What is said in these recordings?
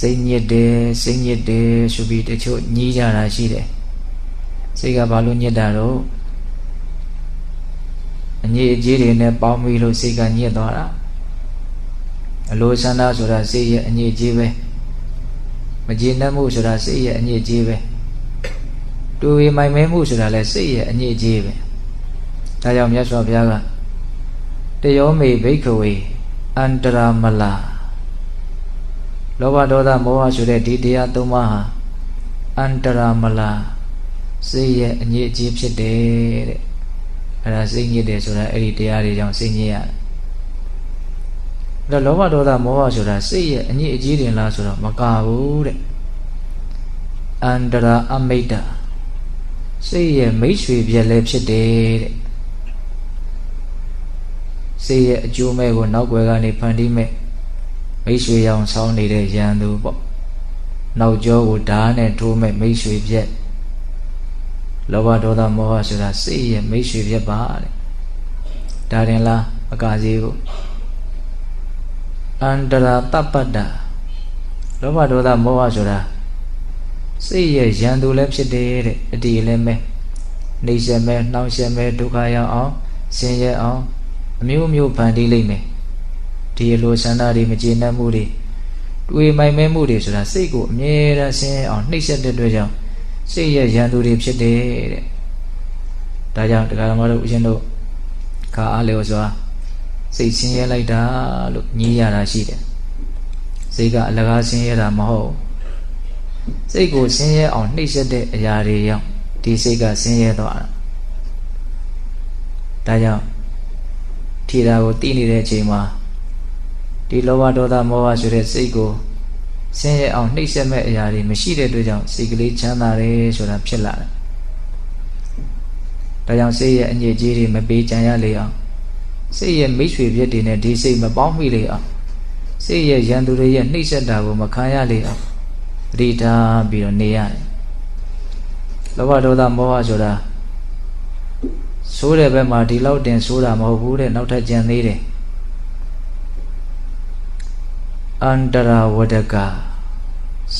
စိတ်ညစ်တယ်စိတ်ညစ်တယ်ဆိုပြီးတချို့ညှီးကြတာရှိတယ်စိတ်ကဘာလို့ညစ်တာတော့အညစ်အကြေးတွေနဲ့ပေါင်းပြီးလို့စိတ်ကညစ်သွားတာအလိုဆန္ဒဆိုတာစိတ်ရဲ့အညစ်အကြေးပဲမကျေနပ်မှုဆိုတာစိတ်ရဲ့အညစ်အကြေးပဲတူဝေမိုင်မဲမှုဆိုတာလည်းစိတ်ရဲ့အညစ်အကြေးပဲဒါကြောင့်မြတ်စွာဘုရားကတယောမေဘိက္ခဝေအန္တရာမလာ လောဘဒေါသမောဟဆိုတဲ့ဒီတရားသုံးပါးဟာအန္တရာမလာစိတ်ရဲ့အညစ်အကြေးဖြစ်တယ်တဲ့အဲ့ဒါစိတ်ညစ်တယ်ဆိုတာအဲ့ဒီတရားတွေကြောင့်စိတ်ညစ်ရတယ်ဒါလောဘဒေါသမောဟဆိုတာစိတ်ရဲ့အညစ်အကြေးတင်လားဆိုတော့မကဘူးတဲ့အန္တရာအမိတ်တာစိတ်ရဲ့မိတ်ဆွေပြက်လည်းဖြစ်တယ်တဲ့စိတ်ရဲ့အကျိုးမဲ့ကိုနောက်ွယ်ကနေဖန်တီးမဲ့ မိတ်ဆွေရောင်ဆောင်းနေတဲ့ရန်သူပေါ့နောက်ကျောကိုဓာတ်နဲ့ထိုးမဲ့မိတ်ဆွေပြက်လောဘဒေါသမောဟဆိုတာစိတ်ရဲ့မိတ်ဆွေပြက်ပါတဲ့ဒါရင်လားအကာစီကိုအန္တရာတပ္ပတ္တလောဘဒေါသမောဟဆိုတာစိတ်ရဲ့ရန်သူလည်းဖြစ်တယ်တဲ့အတီလည်းမဲနှိမ့်ဆက်မဲနှောင့်ယှက်မဲဒုက္ခရောက်အောင်ဆင်းရဲအောင်အမျိုးမျိုးဖန်တီးလိမ့်မယ် ဒီလိုဆန္ဒတွေမကျေနပ်မှုတွေတွေးမိုင်မဲမှုတွေဆိုတာစိတ်ကိုအမြဲတမ်းဆင်းရဲအောင်နှိမ့်ဆက်တဲ့အတွက်ကြောင့်စိတ်ရဲ့ရန်သူတွေဖြစ်တယ်တဲ့ဒါကြောင့်တရားဓမ္မတို့ဦးဇင်းတို့ခါအားလျော်စွာစိတ်ဆင်းရဲလိုက်တာလို့ညည်းရတာရှိတယ်စိတ်ကအလကားဆင်းရဲတာမဟုတ်စိတ်ကိုဆင်းရဲအောင်နှိမ့်ဆက်တဲ့အရာတွေရောက်ဒီစိတ်ကဆင်းရဲသွားတာဒါကြောင့်ထီတာကိုတည်နေတဲ့အချိန်မှာ ဒီလောဘဒေါသမောဟဆိုတဲ့စိတ်ကိုဆင်းရဲအောင်နှိမ့်ဆက်မဲ့အရာတွေမရှိတဲ့အတွက်ကြောင့်စိတ်ကလေးချမ်းသာတယ်ဆိုတာဖြစ်လာတယ်ဒါကြောင့်စိတ်ရဲ့အညစ်အကြေးတွေမပေးကြံရလေအောင်စိတ်ရဲ့မိတ်ဆွေပြည့်တွေနဲ့ဒီစိတ်မပေါင်းမိလေအောင်စိတ်ရဲ့ရန်သူတွေရဲ့နှိမ့်ဆက်တာကိုမခံရလေအောင်ပရိဒါပြီးတော့နေရတယ်လောဘဒေါသမောဟဆိုတာဆိုးတဲ့ဘက်မှာဒီလောက်တင်ဆိုးတာမဟုတ်ဘူးတဲ့နောက်ထပ်ကြံသေးတယ် အန္တရာဝဒက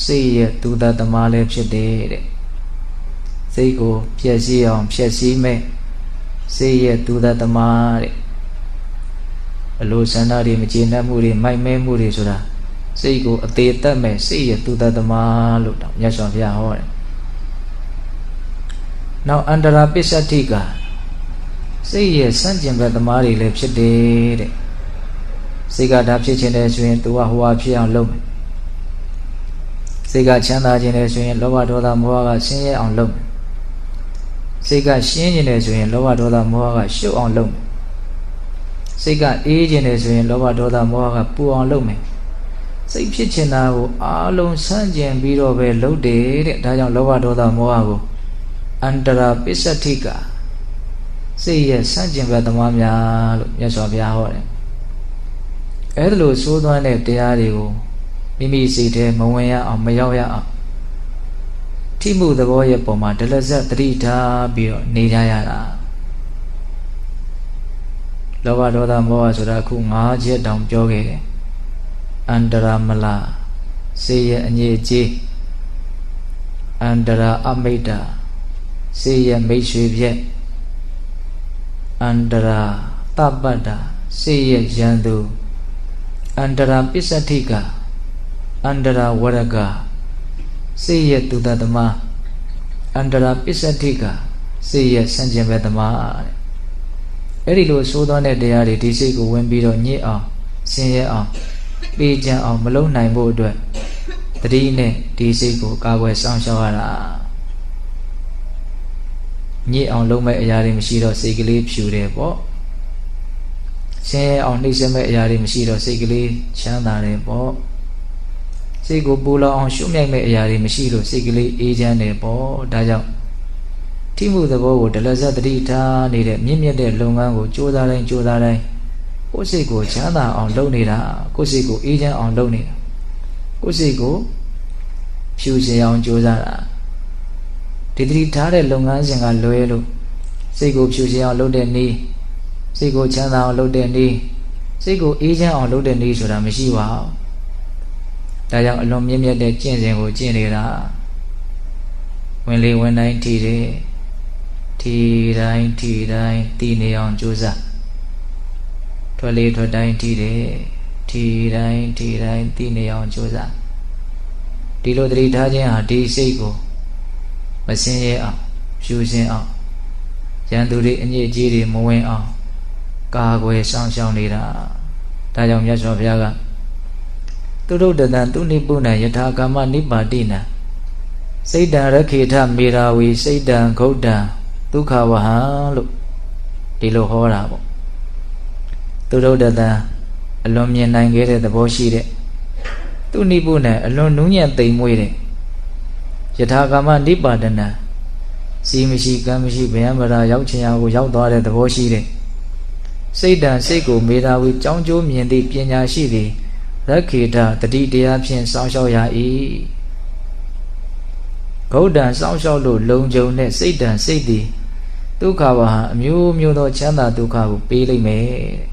စိတ်ရဲ့သူတသမားလည်းဖြစ်တယ်တဲ့စိတ်ကိုဖြည့်ဆည်းအောင်ဖြည့်ဆည်းမဲ့စိတ်ရဲ့သူတသမားတဲ့အလိုဆန္ဒတွေမကျေနပ်မှုတွေမိုက်မဲမှုတွေဆိုတာစိတ်ကိုအသေးသက်မဲ့စိတ်ရဲ့သူတသမားလို့တောင်မြတ်စွာဘုရားဟောတယ်နောက်အန္တရာပစ္စတိကစိတ်ရဲ့စန့်ကျင်ဘက်သမားတွေလည်းဖြစ်တယ်တဲ့ စိတ်ကဒါဖြစ်ခြင်းနဲ့ဆိုရင် तू ကဟိုဟာဖြစ်အောင်လုပ်မယ်စိတ်ကချမ်းသာခြင်းနဲ့ဆိုရင်လောဘဒေါသမောဟကဆင်းရဲအောင်လုပ်မယ်စိတ်ကရှင်းခြင်းနဲ့ဆိုရင်လောဘဒေါသမောဟကရှုပ်အောင်လုပ်မယ်စိတ်ကအေးခြင်းနဲ့ဆိုရင်လောဘဒေါသမောဟကပူအောင်လုပ်မယ်စိတ်ဖြစ်ချင်တာကိုအားလုံးဆန့်ကျင်ပြီးတော့ပဲလုပ်တယ်တဲ့ဒါကြောင့်လောဘဒေါသမောဟကိုအန္တရာပစ္စတိကစိတ်ရဲ့ဆန့်ကျင်ဘက်သမားများလို့မြတ်စွာဘုရားဟောတယ် အဲ့ဒါလို့သိုးသွမ်းတဲ့တရားတွေကိုမိမိစိတ်ထဲမဝင်ရအောင်မရောက်ရအောင်ထိမှုသဘောရဲ့ပုံမှာဒလဇက်တတိထားပြီးတော့နေကြရတာလောဘဒေါသမောဟဆိုတာအခု၅ချက်တောင်ပြောခဲ့တယ်အန္တရာမလာစေရဲ့အငြိအကျေးအန္တရာအမိတ်တာစေရဲ့မိတ်ဆွေပြက်အန္တရာတပ္ပတ္တာစေရဲ့ရန်သူ အန္တရာပစ္စတိကအန္တရာဝရကစေရဲ့သူတသမားအန္တရာပစ္စတိကစေရဲ့စံကျင်ဘက်သမားတဲ့အဲ့ဒီလိုဆိုးသောတဲ့တရားတွေဒီစိတ်ကိုဝင်ပြီးတော့ညစ်အောင်ဆင်းရဲအောင်ပေးကြံအောင်မလုံနိုင်ဖို့အတွက်တတိနဲ့ဒီစိတ်ကိုကာကွယ်ဆောင်ရှောက်ရတာညစ်အောင်လုပ်မဲ့အရာတွေမရှိတော့စိတ်ကလေးဖြူတယ်ပေါ့ ဆင်းရဲအောင်နှိမ့်ဆက်မဲ့အရာတွေမရှိတော့စိတ်ကလေးချမ်းသာတယ်ပေါ့စိတ်ကိုပူလောင်အောင်ရှုမြိုက်မဲ့အရာတွေမရှိလို့စိတ်ကလေးအေးချမ်းတယ်ပေါ့ဒါကြောင့်ထိမှုသဘောကိုဒလဇတ်တတိထားနေတဲ့မြင့်မြတ်တဲ့လုပ်ငန်းကိုကြိုးစားတိုင်းကြိုးစားတိုင်းကိုယ်စိတ်ကိုချမ်းသာအောင်လုပ်နေတာကိုယ်စိတ်ကိုအေးချမ်းအောင်လုပ်နေတာကိုယ်စိတ်ကိုဖြူစင်အောင်ကြိုးစားတာဒီတတိထားတဲ့လုပ်ငန်းစဉ်ကလွဲလို့စိတ်ကိုဖြူစင်အောင်လုပ်တဲ့နည်း စိတ်ကိုချမ်းသာအောင်လုပ်တဲ့နည်းစိတ်ကိုအေးချမ်းအောင်လုပ်တဲ့နည်းဆိုတာမရှိပါဘူးဒါကြောင့်အလွန်မြင့်မြတ်တဲ့ကျင့်စဉ်ကိုကျင့်နေတာဝင်လေဝင်တိုင်းထီတယ်ထီတိုင်းထီတိုင်းတည်နေအောင်ကြိုးစားထွက်လေထွက်တိုင်းထီတယ်ထီတိုင်းထီတိုင်းတည်နေအောင်ကြိုးစားဒီလိုတတိထားခြင်းဟာဒီစိတ်ကိုမစင်းရဲအောင်ဖြူစင်အောင်ရန်သူတွေအညစ်အကြေးတွေမဝင်အောင် ကာကွယ်ဆောင်ရှောက်နေတာဒါကြောင့်မြတ်စွာဘုရားကသူတို့တန်သူနိပုဏ္ဏယထာကာမနိပါတိနံစိတ်တံရခေထမေရာဝီစိတ်တံဂௌတံဒုက္ခဝဟံလို့ဒီလိုဟောတာပေါ့သူတို့တန်အလွန်မြင်နိုင်ခဲ့တဲ့သဘောရှိတဲ့သူနိပုဏ္ဏအလွန်နူးညံ့သိမ်မွေ့တဲ့ယထာကာမနိပါဒနာစီမရှိကံမရှိဘယံဗရာရောက်ချင်ရာကိုရောက်သွားတဲ့သဘောရှိတဲ့ စိတ်တံစိတ်ကိုမေတာဝီကြောင်းကျိုးမြင်သည့်ပညာရှိသည်ရခေတတတိတရားဖြင့်စောင့်ရှောက်ရ၏ဂௌတံစောင့်ရှောက်လို့လုံခြုံတဲ့စိတ်တံစိတ်သည်ဒုက္ခဝဟအမျိုးမျိုးသောချမ်းသာဒုက္ခကိုပေးလိမ့်မယ်တဲ့